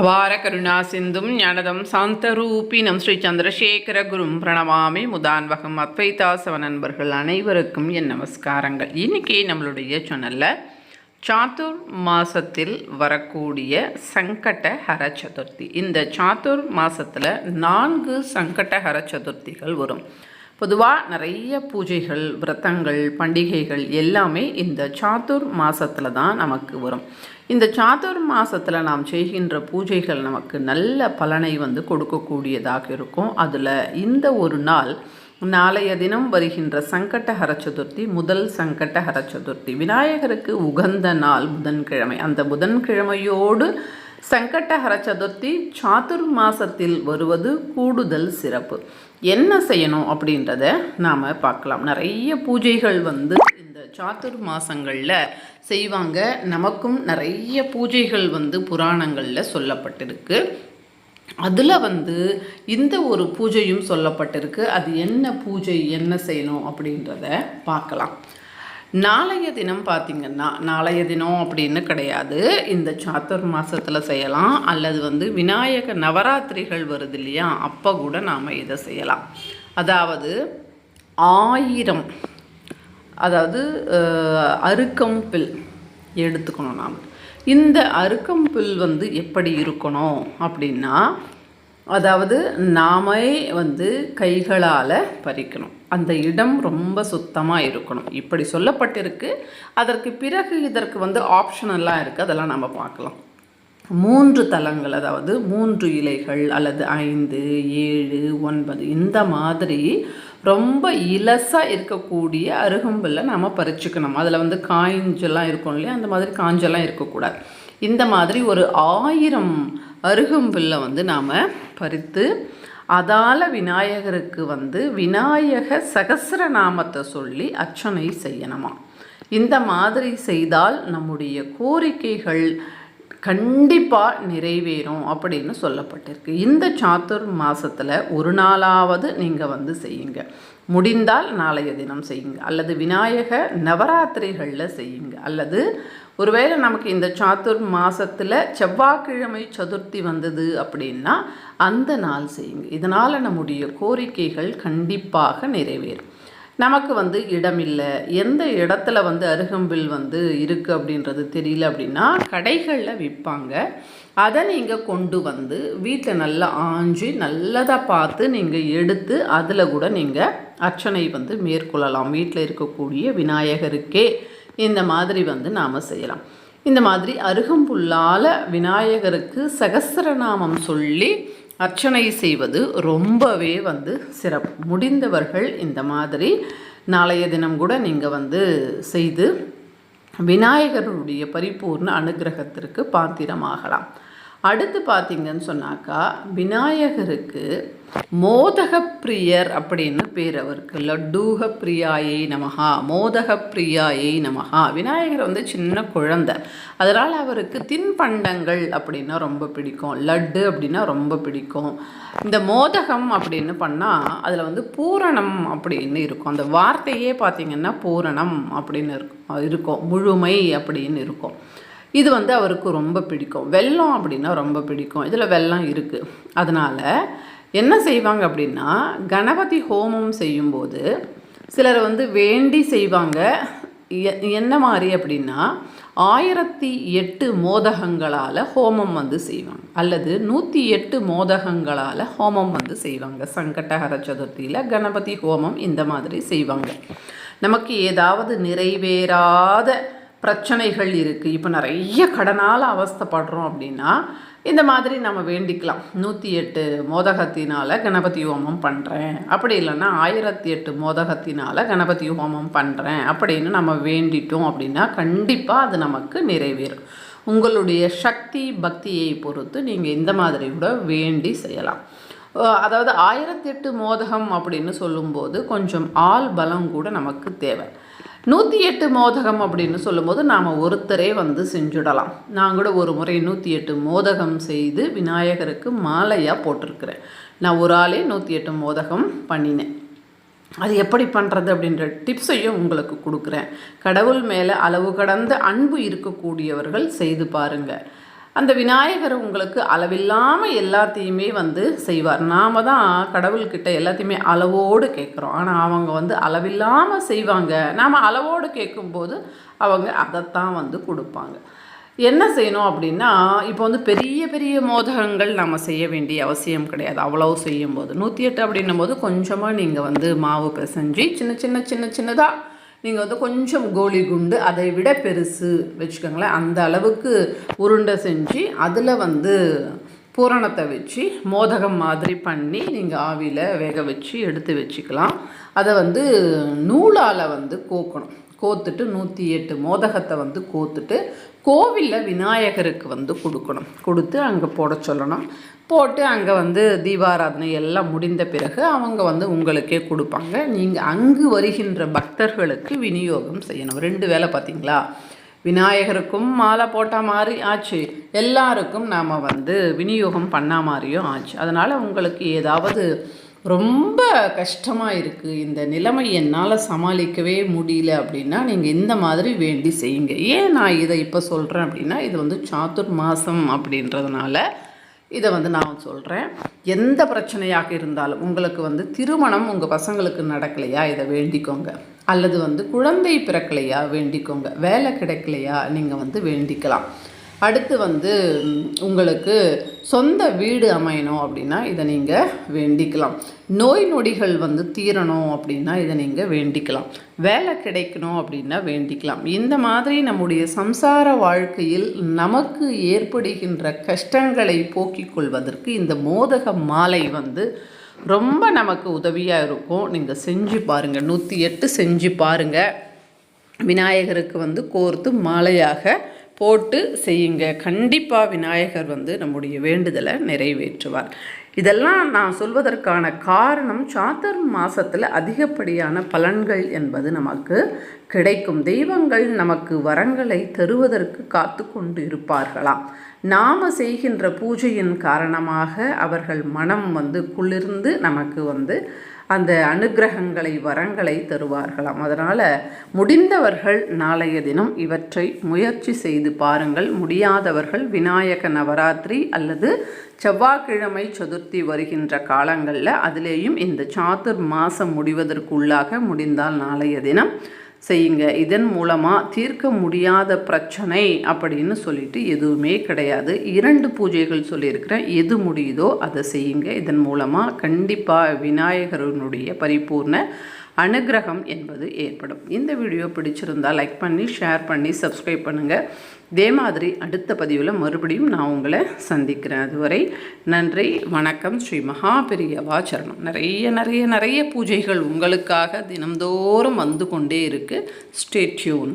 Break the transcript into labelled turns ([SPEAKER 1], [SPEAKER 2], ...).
[SPEAKER 1] அபார கருணா சிந்தும் ஞானதம் சாந்தரூபினம் ஸ்ரீ சந்திரசேகர குரும் பிரணவாமி முதான்வகம் அத்வைதாசவ நண்பர்கள் அனைவருக்கும் என் நமஸ்காரங்கள். இன்னைக்கு நம்மளுடைய சேனலில் சாத்துர் மாசத்தில் வரக்கூடிய சங்கட ஹர சதுர்த்தி. இந்த சாத்துர் மாசத்தில் நான்கு சங்கட ஹர சதுர்த்திகள் வரும். பொதுவாக நிறைய பூஜைகள் விரதங்கள் பண்டிகைகள் எல்லாமே இந்த சாத்துர் மாசத்தில் தான் நமக்கு வரும். இந்த சாத்துர் மாதத்தில் நாம் செய்கின்ற பூஜைகள் நமக்கு நல்ல பலனை வந்து கொடுக்கக்கூடியதாக இருக்கும். அதில் இந்த ஒரு நாள் நாளைய தினம் வருகின்ற சங்கட்டஹர சதுர்த்தி முதல் சங்கட்டஹர சதுர்த்தி. விநாயகருக்கு உகந்த நாள் புதன்கிழமை. அந்த புதன்கிழமையோடு சங்கடஹர சதுர்த்தி சாத்துர் மாசத்தில் வருவது கூடுதல் சிறப்பு. என்ன செய்யணும் அப்படின்றத நாம் பார்க்கலாம். நிறைய பூஜைகள் வந்து இந்த சாத்துர் மாசங்களில் செய்வாங்க. நமக்கும் நிறைய பூஜைகள் வந்து புராணங்களில் சொல்லப்பட்டிருக்கு. அதில் வந்து இந்த ஒரு பூஜையும் சொல்லப்பட்டிருக்கு. அது என்ன பூஜை என்ன செய்யணும் அப்படின்றத பார்க்கலாம். நாளைய தினம் பார்த்திங்கன்னா நாளைய தினம் அப்படின்னு கிடையாது. இந்த சாத்துர் மாதத்தில் செய்யலாம். அல்லது வந்து விநாயக நவராத்திரிகள் வருது இல்லையா? அப்போ கூட நாம் இதை செய்யலாம். அதாவது ஆயிரம் அதாவது அருக்கம்பில் எடுத்துக்கணும் நாம். இந்த அருக்கம்பில் வந்து எப்படி இருக்கணும் அப்படின்னா அதாவது நாமே வந்து கைகளால் பறிக்கணும். அந்த இடம் ரொம்ப சுத்தமாக இருக்கணும். இப்படி சொல்லப்பட்டிருக்கு. அதற்கு பிறகு இதற்கு வந்து ஆப்ஷனெல்லாம் இருக்குது அதெல்லாம் நம்ம பார்க்கலாம். மூன்று தலங்கள் அதாவது மூன்று இலைகள் அல்லது ஐந்து ஏழு ஒன்பது இந்த மாதிரி ரொம்ப இலசாக இருக்கக்கூடிய அருகம்பில் நம்ம பறிச்சுக்கணும். அதில் வந்து காய்ஞ்செல்லாம் இருக்கும் இல்லையா? அந்த மாதிரி காஞ்செல்லாம் இருக்கக்கூடாது. இந்த மாதிரி ஒரு ஆயிரம் அருகம்புல்லை வந்து நாம் பறித்து அதால் விநாயகருக்கு வந்து விநாயக சகஸ்ரநாமத்தை சொல்லி அர்ச்சனை செய்யணுமா? இந்த மாதிரி செய்தால் நம்முடைய கோரிக்கைகள் கண்டிப்பாக நிறைவேறும் அப்படின்னு சொல்லப்பட்டிருக்கு. இந்த சாத்துர் மாதத்தில் ஒரு நாளாவது நீங்கள் வந்து செய்யுங்க. முடிந்தால் நாளைய தினம் செய்யுங்க. அல்லது விநாயக நவராத்திரிகளில் செய்யுங்க. அல்லது ஒருவேளை நமக்கு இந்த சாத்துர் மாதத்தில் செவ்வாய்க்கிழமை சதுர்த்தி வந்தது அப்படின்னா அந்த நாள் செய்யுங்க. இதனால் நம்முடைய கோரிக்கைகள் கண்டிப்பாக நிறைவேறும். நமக்கு வந்து இடம் இல்லை எந்த இடத்துல வந்து அருகம்பில் வந்து இருக்குது அப்படின்றது தெரியல அப்படின்னா கடைகளில் விற்பாங்க அதை நீங்கள் கொண்டு வந்து வீட்டில் நல்லா ஆஞ்சி நல்லதாக பார்த்து நீங்கள் எடுத்து அதில் கூட நீங்கள் அர்ச்சனை வந்து மேற்கொள்ளலாம். வீட்டில் இருக்கக்கூடிய விநாயகருக்கே இந்த மாதிரி வந்து நாம் செய்யலாம். இந்த மாதிரி அருகம்புல்லால் விநாயகருக்கு சகஸ்ரநாமம் சொல்லி அர்ச்சனை செய்வது ரொம்பவே வந்து சிறப்பு. முடிந்தவர்கள் இந்த மாதிரி நாளைய தினம் கூட நீங்கள் வந்து செய்து விநாயகருடைய பரிபூர்ண அனுகிரகத்திற்கு பாத்திரமாகலாம். அடுத்து பார்த்தீங்கன்னு சொன்னாக்கா விநாயகருக்கு மோதக பிரியர் அப்படின்னு பேர் அவருக்கு. லட்டூக பிரியாயை நமகா மோதக பிரியாயை நமகா விநாயகர் வந்து சின்ன குழந்தை. அதனால் அவருக்கு தின்பண்டங்கள் அப்படின்னா ரொம்ப பிடிக்கும். லட்டு அப்படின்னா ரொம்ப பிடிக்கும். இந்த மோதகம் அப்படின்னு பண்ணால் அதில் வந்து பூரணம் அப்படின்னு இருக்கும். அந்த வார்த்தையே பார்த்திங்கன்னா பூரணம் அப்படின்னு இருக்கும் இருக்கும். முழுமை அப்படின்னு இருக்கும். இது வந்து அவருக்கு ரொம்ப பிடிக்கும். வெல்லம் அப்படின்னா ரொம்ப பிடிக்கும். இதில் வெல்லம் இருக்குது அதனால் என்ன செய்வாங்க அப்படின்னா கணபதி ஹோமம் செய்யும்போது சிலர் வந்து வேண்டி செய்வாங்க. எ- என்ன மாதிரி அப்படின்னா ஆயிரத்தி எட்டு மோதகங்களால் ஹோமம் வந்து செய்வாங்க. அல்லது நூற்றி எட்டு மோதகங்களால் ஹோமம் வந்து செய்வாங்க. சங்கடஹர சதுர்த்தியில் கணபதி ஹோமம் இந்த மாதிரி செய்வாங்க. நமக்கு ஏதாவது நிறைவேறாத பிரச்சனைகள் இருக்குது இப்போ நிறைய கடனால் அவஸ்தைப்படுறோம் அப்படின்னா இந்த மாதிரி நம்ம வேண்டிக்கலாம். நூற்றி எட்டு மோதகத்தினால் கணபதி ஹோமம் பண்ணுறேன் அப்படி இல்லைன்னா ஆயிரத்தி எட்டு மோதகத்தினால் கணபதி ஹோமம் பண்ணுறேன் அப்படின்னு நம்ம வேண்டிட்டோம் அப்படின்னா கண்டிப்பாக அது நமக்கு நிறைவேறும். உங்களுடைய சக்தி பக்தியை பொறுத்து நீங்கள் இந்த மாதிரி கூட வேண்டி செய்யலாம். அதாவது ஆயிரத்தி எட்டு மோதகம் அப்படின்னு சொல்லும்போது கொஞ்சம் ஆள் பலம் கூட நமக்கு தேவை. நூற்றி எட்டு மோதகம் அப்படின்னு சொல்லும்போது நாம் ஒருத்தரே வந்து செஞ்சுடலாம். நான் கூட ஒரு முறை நூற்றி எட்டு மோதகம் செய்து விநாயகருக்கு மாலையாக போட்டிருக்கிறேன். நான் ஒரு ஆளே நூற்றி எட்டு மோதகம் பண்ணினேன். அது எப்படி பண்ணுறது அப்படின்ற டிப்ஸையும் உங்களுக்கு கொடுக்குறேன். கடவுள் மேலே அளவு கடந்த அன்பு இருக்கக்கூடியவர்கள் செய்து பாருங்கள் அந்த விநாயகர் உங்களுக்கு அளவில்லாமல் எல்லாத்தையுமே வந்து செய்வார். நாம் தான் கடவுள்கிட்ட எல்லாத்தையுமே அளவோடு கேட்குறோம். ஆனால் அவங்க வந்து அளவில்லாமல் செய்வாங்க. நாம் அளவோடு கேட்கும்போது அவங்க அதைத்தான் வந்து கொடுப்பாங்க. என்ன செய்யணும் அப்படின்னா இப்போ வந்து பெரிய பெரிய மோதகங்கள் நம்ம செய்ய வேண்டிய அவசியம் கிடையாது. அவ்வளவு செய்யும்போது. நூற்றி எட்டு அப்படின்னும் போது கொஞ்சமாக நீங்கள் வந்து மாவு பிசைஞ்சு சின்ன சின்ன சின்ன சின்னதாக நீங்கள் வந்து கொஞ்சம் கோலி குண்டு அதை விட பெருசு வச்சுக்கோங்களேன். அந்த அளவுக்கு உருண்டை செஞ்சு அதில் வந்து பூரணத்தை வச்சு மோதகம் மாதிரி பண்ணி நீங்கள் ஆவியில் வேக வச்சு எடுத்து வச்சுக்கலாம். அதை வந்து நூலால் வந்து கோக்கணும். கோத்துட்டு நூற்றி எட்டு மோதகத்தை வந்து கோத்துட்டு கோவிலில் விநாயகருக்கு வந்து கொடுக்கணும். கொடுத்து அங்கே போட சொல்லணும். போட்டு அங்கே வந்து தீபாராதனை எல்லாம் முடிந்த பிறகு அவங்க வந்து உங்களுக்கே கொடுப்பாங்க. நீங்கள் அங்கு வருகின்ற பக்தர்களுக்கு விநியோகம் செய்யணும். ரெண்டு வேலை பார்த்தீங்களா விநாயகருக்கும் மாலை போட்ட மாதிரி ஆச்சு. எல்லாருக்கும் நாம் வந்து விநியோகம் பண்ண மாதிரியும் ஆச்சு. அதனால் உங்களுக்கு ஏதாவது ரொம்ப கஷ்டமாக இருக்குது இந்த நிலைமை என்னால் சமாளிக்கவே முடியல அப்படின்னா நீங்கள் இந்த மாதிரி வேண்டி செய்யுங்க. ஏன் நான் இதை இப்போ சொல்கிறேன் அப்படின்னா இது வந்து சாத்துர் மாதம் அப்படின்றதுனால இதை வந்து நான் சொல்கிறேன் எந்த பிரச்சனையாக இருந்தாலும் உங்களுக்கு வந்து திருமணம் உங்கள் பசங்களுக்கு நடக்கலையா? இதை வேண்டிக்கோங்க. அல்லது வந்து குழந்தை பிறக்கலையா? வேண்டிக்கோங்க. வேலை கிடைக்கலையா? நீங்கள் வந்து வேண்டிக்கலாம். அடுத்து வந்து உங்களுக்கு சொந்த வீடு அமையணும் அப்படின்னா இதை நீங்கள் வேண்டிக்கலாம். நோய் நொடிகள் வந்து தீரணும் அப்படின்னா இதை நீங்கள் வேண்டிக்கலாம். வேலை கிடைக்கணும் அப்படின்னா வேண்டிக்கலாம். இந்த மாதிரி நம்முடைய சம்சார வாழ்க்கையில் நமக்கு ஏற்படுகின்ற கஷ்டங்களை போக்கிக் கொள்வதற்கு இந்த மோதக மாலை வந்து ரொம்ப நமக்கு உதவியாக இருக்கும். நீங்கள் செஞ்சு பாருங்கள் நூற்றி எட்டு செஞ்சு பாருங்கள் விநாயகருக்கு வந்து கோர்த்து மாலையாக போட்டு செய்யுங்க. கண்டிப்பாக விநாயகர் வந்து நம்முடைய வேண்டுதலை நிறைவேற்றுவார். இதெல்லாம் நான் சொல்வதற்கான காரணம் சாத்தர் மாதத்தில் அதிகப்படியான பலன்கள் என்பது நமக்கு கிடைக்கும். தெய்வங்கள் நமக்கு வரங்களை தருவதற்கு காத்து கொண்டு இருப்பார்களாம். நாம் செய்கின்ற பூஜையின் காரணமாக அவர்கள் மனம் வந்து குளிர்ந்து நமக்கு வந்து அந்த அனுகிரகங்களை வரங்களை தருவார்களாம். அதனால் முடிந்தவர்கள் நாளைய தினம் இவற்றை முயற்சி செய்து பாருங்கள். முடியாதவர்கள் விநாயக நவராத்திரி அல்லது செவ்வாய்க்கிழமை சதுர்த்தி வருகின்ற காலங்களில் அதிலேயும் இந்த சாத்துர் மாதம் முடிவதற்குள்ளாக முடிந்தால் நாளைய தினம் செய்யுங்க. இதன் மூலமாக தீர்க்க முடியாத பிரச்சனை அப்படின்னு சொல்லிட்டு எதுவுமே கிடையாது. இரண்டு பூஜைகள் சொல்லியிருக்கிறேன். எது முடியுதோ அதை செய்யுங்க. இதன் மூலமாக கண்டிப்பாக விநாயகரனுடைய பரிபூர்ண அனுகிரகம் என்பது ஏற்படும். இந்த வீடியோ பிடிச்சிருந்தால் லைக் பண்ணி ஷேர் பண்ணி சப்ஸ்கிரைப் பண்ணுங்கள் இதே மாதிரி அடுத்த பதிவில் மறுபடியும் நான் உங்களை சந்திக்கிறேன். அதுவரை நன்றி வணக்கம். ஸ்ரீ மகாபெரியவா சரணம். நிறைய நிறைய நிறைய பூஜைகள் உங்களுக்காக தினந்தோறும் வந்து கொண்டே இருக்குது ஸ்டேட்யூன்